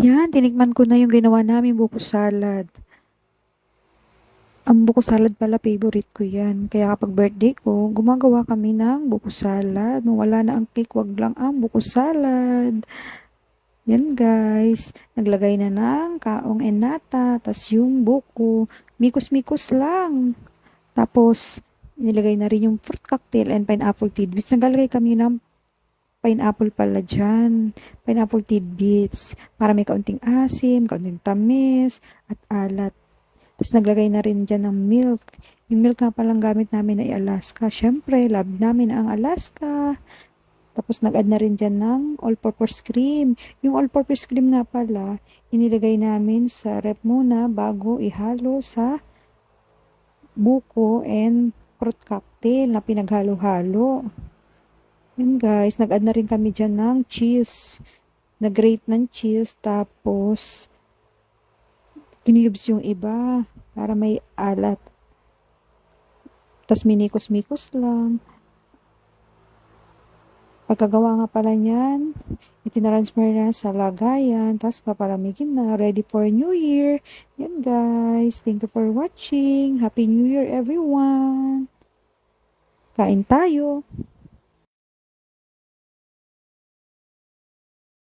Yan, tinikman ko na yung ginawa namin buko salad. Ang buko salad pala, favorite ko yan. Kaya kapag birthday ko, gumagawa kami ng buko salad. Nung wala na ang cake, wag lang ang buko salad. Yan guys, naglagay na ng kaong and nata, tas yung buko, mikos-mikos lang. Tapos, nilagay na rin yung fruit cocktail and pineapple tidbits. Naglalagay kami ng pineapple pala dyan. Pineapple tidbits. Para may kaunting asim, kaunting tamis, at alat. Tapos naglagay na rin dyan ng milk. Yung milk nga palang gamit namin ay Alaska. Siyempre, love namin ang Alaska. Tapos nag-add na rin dyan ng all-purpose cream. Yung all-purpose cream nga pala, inilagay namin sa rep muna bago ihalo sa buko and fruit cocktail na pinaghalo-halo. Yun guys, nag-add na rin kami dyan ng cheese. Nag-grate ng cheese, tapos kinubes yung iba para may alat. Tapos minikos-mikos lang. Pagkagawa nga pala niyan, itinatransfer na sa lagayan, tapos papalamigin na, ready for New Year. Yan guys, thank you for watching. Happy New Year everyone! Kain tayo!